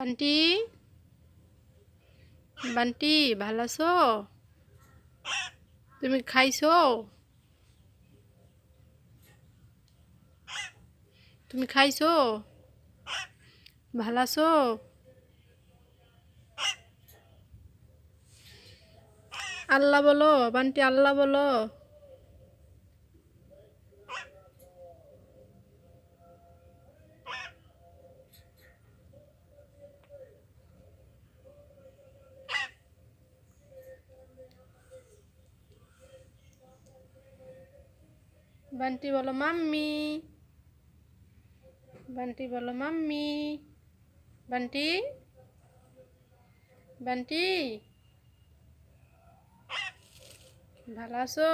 বান্টি? বান্টি, ভালো আছো? তুমি খাইছো? তুমি খাইছো? ভালো আছো? আল্লাহ বলো, বান্টি, আল্লাহ বলো। বান্টি বলো মাম্মি। বান্টি বলো মাম্মি। বান্টি? বান্টি? ভালো আছো?